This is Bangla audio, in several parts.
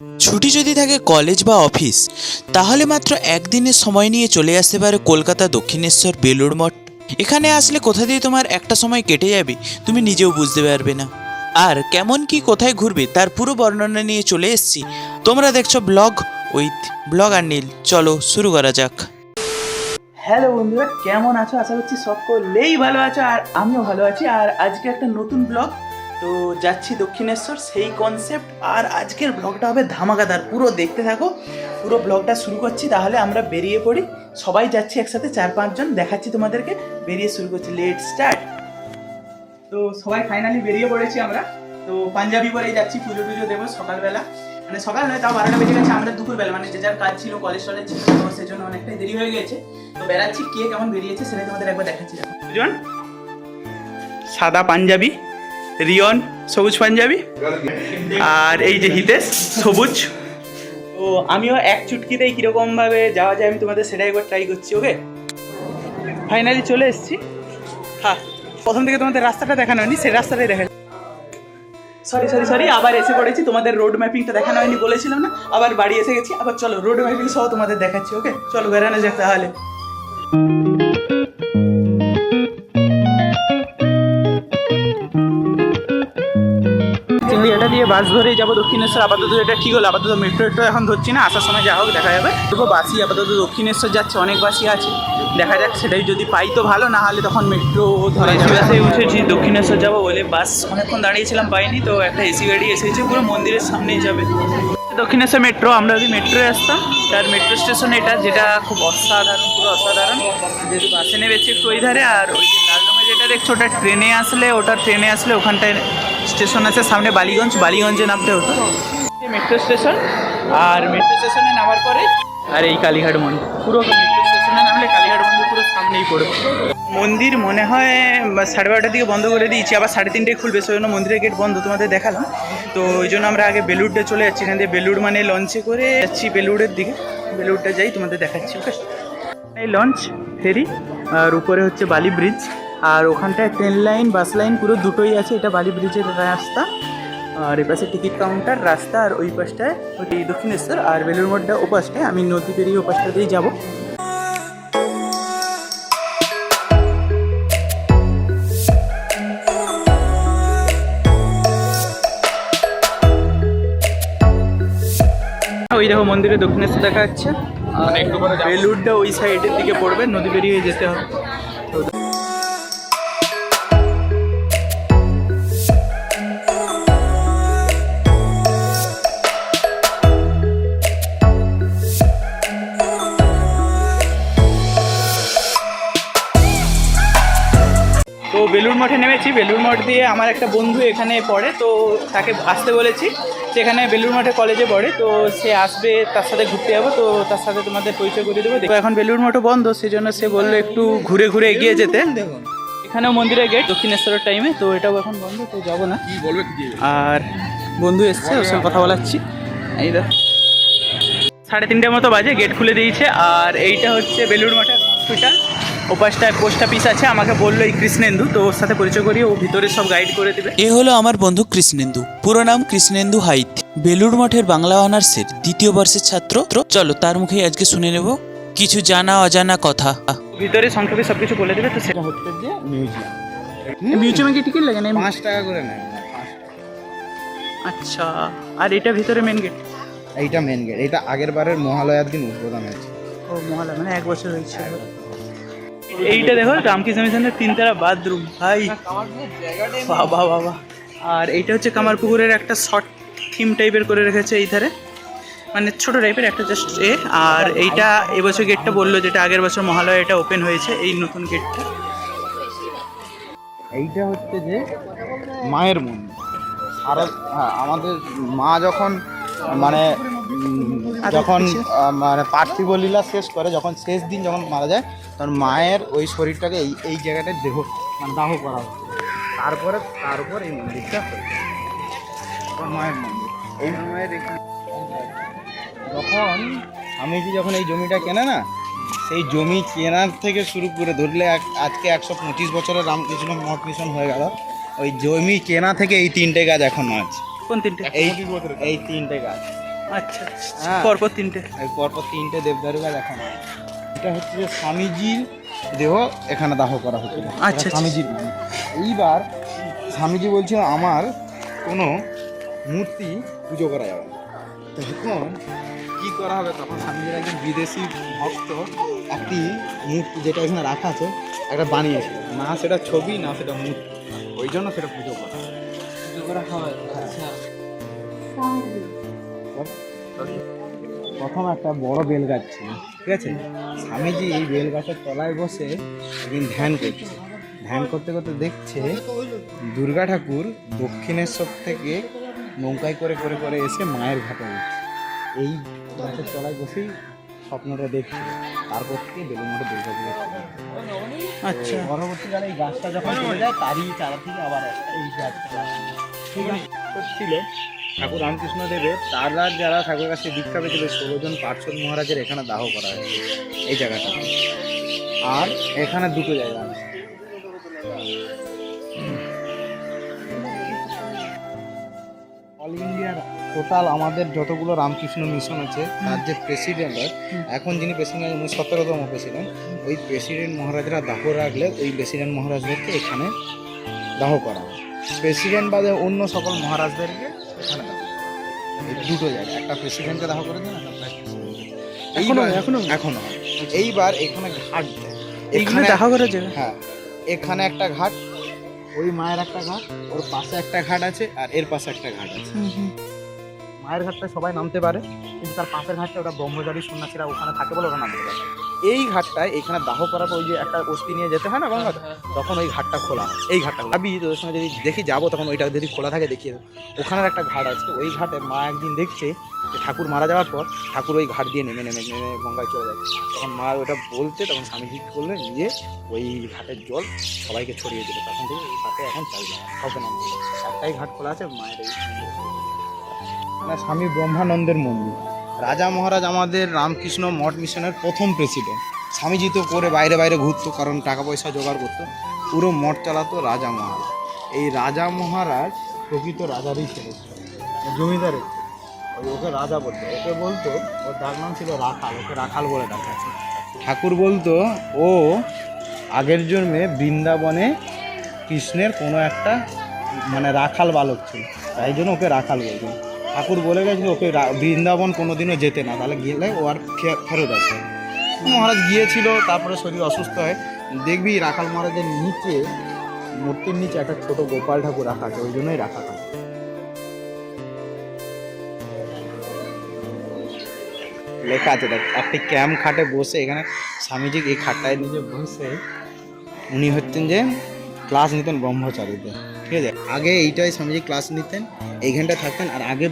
ছুটি যদি থাকে কলেজ বা অফিস, তাহলে মাত্র একদিনের সময় নিয়ে চলে আসতে পারে কলকাতা দক্ষিণেশ্বর বেলুড় মঠ। এখানে আসলে কোথা দিয়ে তোমার একটা সময় কেটে যাবে, তুমি নিজেও বুঝতে পারবে না। আর কেমন কি কোথায় ঘুরবে, তার পুরো বর্ণনা নিয়ে চলে এসেছি। তোমরা দেখছ ব্লগ উইথ ব্লগ আর নীল চলো শুরু করা যাক। হ্যালো বন্ধুরা, কেমন আছো? আশা করছি সকলেই ভালো আছো আর আমিও ভালো আছি। আর আজকে একটা নতুন ব্লগ তো যাচ্ছি দক্ষিণেশ্বর, সেই কনসেপ্ট আর আজকের ব্লগটা হবে ধামাকাদার। পুরো দেখতে থাকো। পুরো ব্লগটা শুরু করছি, তাহলে আমরা বেরিয়ে পড়ি। সবাই যাচ্ছি একসাথে, চার পাঁচজন দেখাচ্ছি তোমাদেরকে। বেরিয়ে শুরু করছি লেট স্টার্ট তো সবাই ফাইনালি বেরিয়ে পড়েছি আমরা। তো পাঞ্জাবি পরেই যাচ্ছি, পুজো টুজো দেবো সকালবেলা। মানে সকাল নয়, তাও বারোটা বেজে গেছে আমরা দুপুরবেলা। মানে যে যার কাজ ছিল কলেজ টলেজ ছিল, তো সেজন্য অনেকটাই দেরি হয়ে গেছে। তো বেড়াচ্ছি, কে কেমন বেরিয়েছে সেটা তোমাদের একবার দেখাচ্ছি। দুজন? সাদা পাঞ্জাবি। রিয়ন, সবুজ পাঞ্জাবি, আর এই যে হিতেশ, সবুজ। তো আমিও এক চুটকিতেই কীরকম ভাবে যাওয়া যায় আমি তোমাদের সেটাই একবার ট্রাই করছি ওকে ফাইনালি চলে এসেছি। হ্যাঁ প্রথম থেকে তোমাদের রাস্তাটা দেখানো হয়নি, সেই রাস্তাটাই দেখা সরি সরি সরি আবার এসে পড়েছি, তোমাদের রোড ম্যাপিংটা দেখানো হয়নি বলেছিলাম না, আবার বাড়ি এসে গেছি, আবার চলো রোড ম্যাপিং সহ তোমাদের দেখাচ্ছি ওকে চলো বেরানো যাক তাহলে। বাস ধরেই যাব দক্ষিণেশ্বর আপাতত এটা ঠিক হলো আপাতত মেট্রো এখন ধরছি না আসার সময় যা হোক দেখা যাবে। তবু বাসই আপাতত দক্ষিণেশ্বর যাচ্ছে অনেক বাসই আছে দেখা যাক সেটাই যদি পাই তো ভালো না হলে তখন মেট্রো ধরে বাসে উঠেছি দক্ষিণেশ্বর যাব বলে বাস অনেকক্ষণ দাঁড়িয়েছিলাম পাইনি তো একটা এসি গাড়ি এসেছে পুরো মন্দিরের সামনেই যাবে। দক্ষিণেশ্বর মেট্রো আমরা যদি মেট্রোয় আসতাম তার মেট্রো স্টেশন এটা যেটা খুব অসাধারণ পুরো অসাধারণ। যেহেতু বাসে নেমেছি একটু ওই ধারে আর ওই লাল রঙের যেটা দেখছ ওটা ট্রেনে আসলে ওটা ট্রেনে আসলে ওখানটায় স্টেশন আছে সামনে বালিগঞ্জ। বালিগঞ্জে নামতে হতো। মেট্রো স্টেশন আর মেট্রো স্টেশনে নামার পরে আর এই কালীঘাট মন্দির। পুরো মেট্রো স্টেশনে নামলে কালীঘাট মন্দির পুরো সামনেই পড়বে মন্দির মনে হয় সাড়ে বারোটার দিকে বন্ধ করে দিয়েছি। আবার সাড়ে তিনটেই খুলবে সেই জন্য মন্দিরের গেট বন্ধ তোমাদের দেখালাম। তো ওই জন্য আমরা আগে বেলুড়টা চলে যাচ্ছি। এখান থেকে বেলুড় মানে লঞ্চে করে যাচ্ছি বেলুড়ের দিকে। বেলুড়টা যাই তোমাদের দেখাচ্ছি ওকে এই লঞ্চ ফেরি আর উপরে হচ্ছে বালি ব্রিজ আর ওখানটায় ট্রেন লাইন বাস লাইন পুরো দুটোই আছে। এটা বালি ব্রিজের রাস্তা। আর এই পাশে টিকিট কাউন্টার রাস্তা আর ওই পাশটায় ওই দক্ষিণেশ্বর। আর বেলুর মঠটা ও পাশটায় আমি নদী পেরিয়ে ও পাশটা দিয়েই যাব। ওই দেখো মন্দিরে দক্ষিণেশ্বর দেখা যাচ্ছে। আর বেলুড়টা ওই সাইডের দিকে পড়বে নদী পেরিয়ে যেতে হবে। তো বেলুড় মঠে নেমেছি। বেলুর মঠ দিয়ে আমার একটা বন্ধু এখানে পড়ে তো তাকে আসতে বলেছি। সেখানে বেলুড় মঠে কলেজে পড়ে তো সে আসবে তার সাথে ঘুরতে যাব তো তার সাথে তোমাদের পরিচয় করে দেবো। দেখো এখন বেলুর মঠও বন্ধ সেই জন্য সে বলল একটু ঘুরে ঘুরে এগিয়ে যেতে। এখানেও মন্দিরের গেট দক্ষিণেশ্বরের টাইমে তো এটাও এখন বন্ধ তো যাব না। আর বন্ধু এসছে ওর সঙ্গে কথা বলাচ্ছি। এই দেখো। সাড়ে তিনটের মতো বাজে গেট খুলে দিয়েছে আর এইটা হচ্ছে বেলুড় মঠের হসপিটাল ওপাশটায় পোস্ট অফিস আছে আমাকে বলল এই কৃষ্ণেন্দু তো ওর সাথে পরিচয় করিয়ে ও ভিতরে সব গাইড করে দেবে। এ হলো আমার বন্ধু কৃষ্ণেন্দু। পুরো নাম কৃষ্ণেন্দু হাইত। বেলুড় মঠের বাংলা অনার্সের দ্বিতীয় বর্ষের ছাত্র। চলো তার মুখে আজকে শুনে নেব কিছু জানা অজানা কথা। ভিতরে সংক্ষেপে সব কিছু বলে দেবে তো সেটা হচ্ছে যে মিউজিয়াম মিউজিয়ামে কি টিকিট লাগে না? পাঁচ টাকা করে নেয়। আচ্ছা আর এটা ভিতরে মেন গেট এইটা মেন গেট এটা আগের বারের মহালয়ার দিন উদ্বোধন হয়েছে। ও মহলা মানে এক বছর হয়েছে। এইটা দেখো, রামকৃষ্ণ মিশনের তিনতারা বাথরুম। ভাই, বাবা বাবা। আর এইটা হচ্ছে কামারপুকুরের একটা শর্ট থিম টাইপের করে রেখেছে এই ধারে মানে ছোট টাইপের একটা জাস্ট এ। আর এইটা এবছর গেটটা বলল যেটা আগের বছর মহালয়া এটা ওপেন হয়েছে, এই নতুন গেটটা। এইটা হচ্ছে যে মায়ের মন্দির। সারা হ্যাঁ আমাদের মা যখন মানে যখন মানে পার্থিব লীলা শেষ করে যখন শেষ দিন যখন মারা যায় তখন মায়ের ওই শরীরটাকে এই এই জায়গাটায় দেহ মানে দাহ করা হচ্ছে। তারপরে তারপর এই মন্দিরটা হয়েছে মায়ের মন্দির। এই মায়ের যখন স্বামীজি যখন এই জমিটা কেনে না সেই জমি কেনার থেকে শুরু করে ধরলে এক- আজকে একশো পঁচিশ বছরের রামকৃষ্ণ মঠ মিশন হয়ে গেল। ওই জমি কেনা থেকে এই তিনটে গাছ এখনও আছে। কোন তিনটে? এই এই তিনটে গাছ। আচ্ছা হ্যাঁ। পরপর তিনটে। পরপর তিনটে দেবদারুকা দেখানো। হয়। এটা হচ্ছে যে স্বামীজির দেহ এখানে দাহ করা হচ্ছিল। আচ্ছা, আচ্ছা। স্বামীজির এইবার স্বামীজি বলছে আমার কোনো মূর্তি পুজো করা যাবে না। তখন কি করা হবে? তখন স্বামীজির একজন বিদেশি ভক্ত একটি মূর্তি যেটা এখানে রাখা আছে একটা বানিয়েছে। না সেটা ছবি না সেটা মূর্তি। ওই জন্য সেটা পুজো করা পুজো করা হয় আচ্ছা। প্রথম একটা বড় বেল গাছ ছিল ঠিক আছে? স্বামীজি এই বেল গাছের তলায় বসে একদিন ধ্যান করছে। ধ্যান করতে করতে দেখছে দুর্গা ঠাকুর দক্ষিণেশ্বর থেকে নৌকায় করে করে করে এসে মায়ের ঘাটে উঠছে। এই গাছের তলায় বসেই স্বপ্নটা দেখছিল তারপর থেকে বেলুমঠে দুর্গা পুজো আচ্ছা। পরবর্তীকালে এই গাছটা যখন চলে যায় তারই চারা থেকে আবার এই গাছটা ছিল। ঠাকুর রামকৃষ্ণ দেবের তারা যারা ঠাকুরের কাছে দীক্ষা পেয়েছিল ষোলো জন পার্শ্বদ মহারাজের এখানে দাহ করা হয়েছে এই জায়গাটা। আর এখানে দুটো জায়গা আছে। অল ইন্ডিয়ার টোটাল আমাদের যতগুলো রামকৃষ্ণ মিশন আছে, তার যে প্রেসিডেন্ট হয়, এখন যিনি প্রেসিডেন্ট উনি সতেরোতম প্রেসিডেন্ট। ওই প্রেসিডেন্ট মহারাজরা দাহ রাখলে ওই প্রেসিডেন্ট মহারাজদেরকে এখানে দাহ করা হয়। প্রেসিডেন্ট বাদে অন্য সকল মহারাজদেরকে এখানে এই দুটো জায়গা একটা প্রেসিডেন্টকে দাহ করে দেন। এখনো- এইবার- এখনও? এখনও। এইবার এখানে ঘাট এখানে দেখা করার জায়গা হ্যাঁ এখানে একটা ঘাট ওই মায়ের একটা ঘাট ওর পাশে একটা ঘাট আছে আর এর পাশে একটা ঘাট আছে। মায়ের ঘাটটা সবাই নামতে পারে কিন্তু তার পাশের ঘাটটা ওটা ব্রহ্মচারী সন্ন্যাসীরা ওখানে থাকে বলে ওরা নামতে পারে। এই ঘাটটায় এখানে দাহ করার পর ওই যে একটা অস্থি নিয়ে যেতে হয় না গঙ্গা তখন ওই ঘাটটা খোলা হয়। এই ঘাটটা। ভাবি তোদের সঙ্গে যদি দেখি যাব তখন ওইটা যদি খোলা থাকে দেখিয়ে ওখানের একটা ঘাট আছে ওই ঘাটে মা একদিন দেখছে যে ঠাকুর মারা যাওয়ার পর ঠাকুর ওই ঘাট দিয়ে নেমে নেমে নেমে গঙ্গায় চলে যায়। তখন মা ওটা বলতে তখন স্বামীজি করলেন নিজে ওই ঘাটের জল সবাইকে ছড়িয়ে দিল। তখন থেকে এই ঘাটে এখন না কাউকে হবে একটাই ঘাট খোলা আছে মায়ের এই স্বামী ব্রহ্মানন্দের মন্দির। রাজা মহারাজ আমাদের রামকৃষ্ণ মঠ মিশনের প্রথম প্রেসিডেন্ট স্বামীজি তো করে বাইরে বাইরে ঘুরতো, কারণ টাকা পয়সা জোগাড় করতো। পুরো মঠ চালাতো রাজা মহারাজ। এই রাজা মহারাজ প্রকৃত রাজারই ছেলে ছিল। জমিদারের ওই ওকে রাজা বলতো। ওকে বলতো, ওর ডাক নাম ছিল রাখাল, ওকে রাখাল বলে ডাকা ঠাকুর বলতো, ও, আগের জন্মে বৃন্দাবনে কৃষ্ণের কোনো একটা মানে রাখাল বালক ছিল। তাই জন্য ওকে রাখাল বলতো। ঠাকুর বলে গেছিল, ওকে বৃন্দাবন কোনোদিনও যেতে না, তাহলে গেলে ও আর ফেরত আসে মহারাজ গিয়েছিল, তারপরে শরীর অসুস্থ হয়। দেখবি রাখাল মহারাজের নিচে, মূর্তির নিচে একটা ছোট গোপাল ঠাকুর রাখা আছে, ওই জন্যই রাখা থাকে। লেখা আছে, দেখ, একটি ক্যাম্প খাটে বসে এখানে স্বামীজি এই খাটটায় নিজে বসে, উনি হচ্ছেন যে ক্লাস নিতেন ব্রহ্মচারীতে ঠিক আছে? আগে এইটাই স্বামীজি ক্লাস নিতেন এইখানটা থাকতেন আর আগে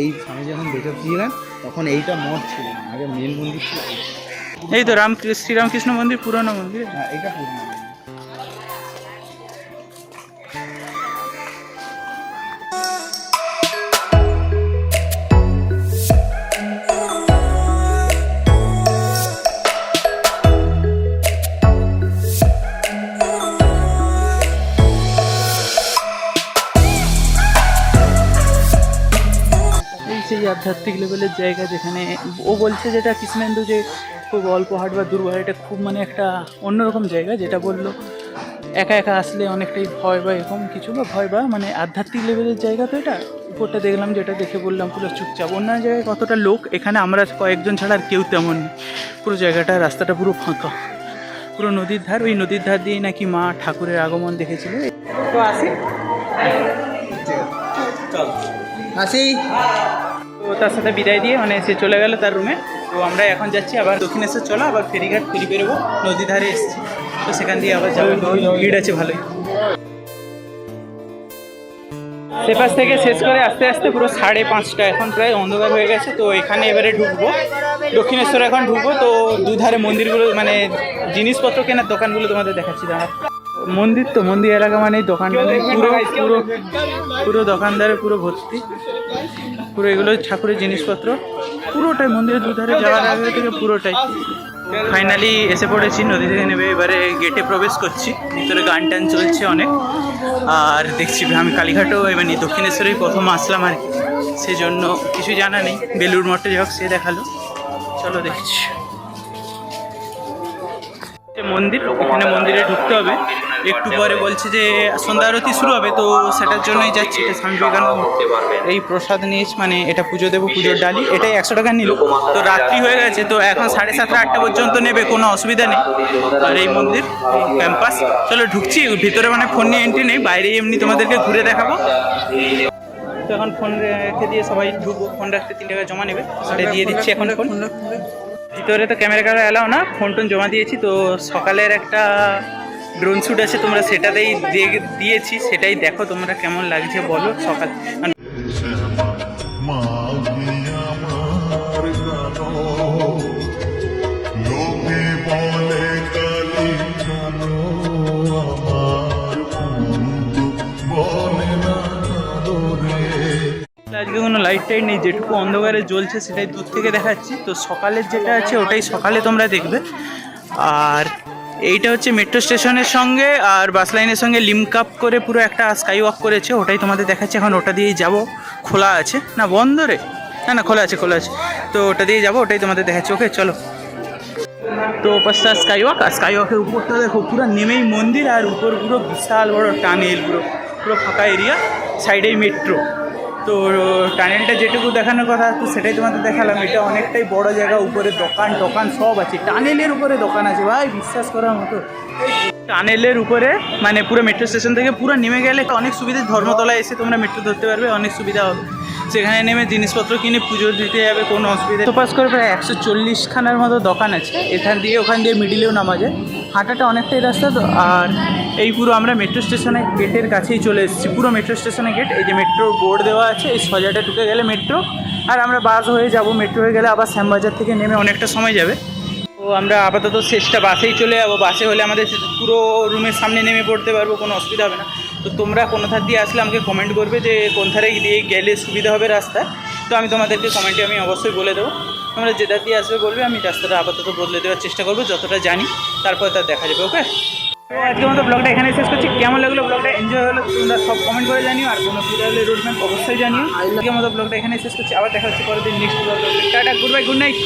এই স্বামীজি যখন বেঁচে ছিলেন তখন এইটা মঠ ছিল আগে মেন মন্দির ছিল। এই তো রাম শ্রীরামকৃষ্ণ মন্দির পুরনো মন্দির। হ্যাঁ এইটা পুরনো মন্দির। সেই আধ্যাত্মিক লেভেলের জায়গা যেখানে ও বলছে যেটা কৃষ্ণেন্দু যে খুব অল্প হাট বা দুর্বল এটা খুব মানে একটা অন্যরকম জায়গা যেটা বলল একা একা আসলে অনেকটাই ভয় বা এরকম কিছু বা ভয় বা মানে আধ্যাত্মিক লেভেলের জায়গা তো এটা। উপরটা দেখলাম যেটা দেখে বললাম পুরো চুপচাপ। অন্য জায়গায় কতটা লোক এখানে আমরা কয়েকজন ছাড়া আর কেউ তেমন নেই। পুরো জায়গাটা রাস্তাটা পুরো ফাঁকা। পুরো নদীর ধার ওই নদীর ধার দিয়ে নাকি মা ঠাকুরের আগমন দেখেছিল। তো আসি? আসি? তার সাথে বিদায় দিয়ে মানে সে চলে গেল তার রুমে তো আমরা এখন যাচ্ছি, আবার দক্ষিণেশ্বর চলো, আবার ফেরিঘাট ফেরি বেরোবো নদী ধারে এসেছি। তো সেখান দিয়ে আবার যাব। ভিড় আছে ভালোই। সেপাশ থেকে শেষ করে আস্তে আস্তে পুরো সাড়ে পাঁচটা, এখন প্রায় অন্ধকার হয়ে গেছে। তো এখানে এবারে ঢুকবো। দক্ষিণেশ্বর এখন ঢুকবো। তো দুধারে মন্দিরগুলো মানে জিনিসপত্র কেনার দোকানগুলো তোমাদের দেখাচ্ছি দাঁড়া মন্দির তো, মন্দির এলাকা মানে দোকান পুরো পুরো পুরো দোকানদারে পুরো ভর্তি। পুরো এগুলো ঠাকুরের জিনিসপত্র। পুরোটাই মন্দিরের দুধারে যাওয়ার আগে থেকে পুরোটাই। ফাইনালি এসে পড়েছি, নদী থেকে নেবে এবারে গেটে প্রবেশ করছি। ভিতরে গান টান চলছে অনেক। আর দেখছি আমি কালীঘাটও মানে দক্ষিণেশ্বরেই প্রথম আসলাম আর কি। সেজন্য কিছু জানা নেই। বেলুর মঠে যাই হোক, সে দেখাল। চলো দেখছি। মন্দির, এখানে মন্দিরে ঢুকতে হবে। একটু পরে বলছে যে সন্ধ্যা আরতি শুরু হবে তো সেটার জন্যই যাচ্ছি এটা স্বামী বিবেকানন্দ এই প্রসাদ নিয়েছি মানে এটা পুজো দেবো পুজোর ডালি এটাই একশো টাকা নিল। তো রাত্রি হয়ে গেছে তো এখন সাড়ে সাতটা আটটা পর্যন্ত নেবে কোনো অসুবিধা নেই। আর এই মন্দির ক্যাম্পাস চলো ঢুকছি ভিতরে মানে ফোন নিয়ে এন্ট্রি নেই বাইরে এমনি তোমাদেরকে ঘুরে দেখাবো। তো এখন ফোন রেখে দিয়ে সবাই ঢুকবো ফোন রাখতে তিন টাকা জমা নেবে সেটা দিয়ে দিচ্ছি এখন ফোন ভিতরে তো ক্যামেরা ক্যামেরা এলাও না ফোন টোন জমা দিয়েছি তো সকালের একটা ড্রোন শ্যুট আছে, তোমরা সেটাতেই দিয়ে দিয়েছি, সেটাই দেখো তোমরা কেমন লাগছে, বলো সকাল মানে আজকে কোনো লাইট টাইট নেই, যেটুকু অন্ধকারে জ্বলছে সেটাই দূর থেকে দেখাচ্ছি। তো সকালের যেটা আছে, ওটাই সকালে তোমরা দেখবে। আর এইটা হচ্ছে মেট্রো স্টেশনের সঙ্গে আর বাস লাইনের সঙ্গে লিঙ্ক আপ করে পুরো একটা স্কাই ওয়াক করেছে, ওটাই তোমাদের দেখাচ্ছে। এখন ওটা দিয়েই যাব। খোলা আছে। না, বন্ধ রে। না না, খোলা আছে খোলা আছে। তো ওটা দিয়ে যাব, ওটাই তোমাদের দেখাচ্ছে। ওকে চলো। তো পাঁচটা স্কাই ওয়াক আর স্কাই ওয়াকের উপরটা দেখো, পুরো নেমেই মন্দির, আর উপর পুরো বিশাল বড় টানেল পুরো পুরো ফাঁকা এরিয়া সাইডেই মেট্রো তো, টানেলটা যেটুকু দেখানোর কথা, তো সেটাই তোমাদের দেখালাম। এটা অনেকটাই বড় জায়গা, উপরে দোকান, টোকান, সব আছে। টানেলের উপরে দোকান আছে, ভাই, বিশ্বাস করার মতো। টানেলের উপরে মানে পুরো মেট্রো স্টেশন থেকে পুরো নেমে গেলে অনেক সুবিধা, ধর্মতলায় এসে তোমরা মেট্রো ধরতে পারবে, অনেক সুবিধা হবে। সেখানে নেমে জিনিসপত্র কিনে পুজো দিতে যাবে কোনো অসুবিধা তো পাস করে প্রায় একশো চল্লিশ খানার মতো দোকান আছে। এখান দিয়ে ওখান দিয়ে মিডিলেও নামা যায়। হাঁটাটা অনেকটাই রাস্তা তো। আর এই পুরো আমরা মেট্রো স্টেশনের গেটের কাছেই চলে এসেছি। পুরো মেট্রো স্টেশনের গেট এই যে মেট্রো বোর্ড দেওয়া আছে এই সজাটা ঢুকে গেলে মেট্রো আর আমরা বাস হয়ে যাব। মেট্রো হয়ে গেলে আবার শ্যামবাজার থেকে নেমে অনেকটা সময় যাবে। তো আমরা আপাতত শেষটা বাসেই চলে যাব। বাসে হলে আমাদের পুরো রুমের সামনে নেমে পড়তে পারব কোনো অসুবিধা হবে না। তো তোমরা কোনো ধার দিয়ে আসলে আমাকে কমেন্ট করবে যে কোন ধারে দিয়ে গেলে সুবিধা হবে রাস্তা। তো আমি তোমাদেরকে কমেন্টে আমি অবশ্যই বলে দেবো। তোমরা যে ধার দিয়ে আসবে বলবে, আমি রাস্তাটা আপাতত বদলে দেওয়ার চেষ্টা করব, যতটা জানি। তারপর তার দেখা যাবে ওকে তো মতো ব্লগটা এখানে শেষ করছি। কেমন লাগল ব্লগটা এনজয় হলো, তোমরা সব কমেন্ট করে জানিও। আর কোনো অসুবিধা হলে রুট ম্যাপ অবশ্যই জানিও। আজকের মতো ব্লগটা এখানে শেষ করছি। আবার দেখা হচ্ছে পরের দিন next blog tata good bye good night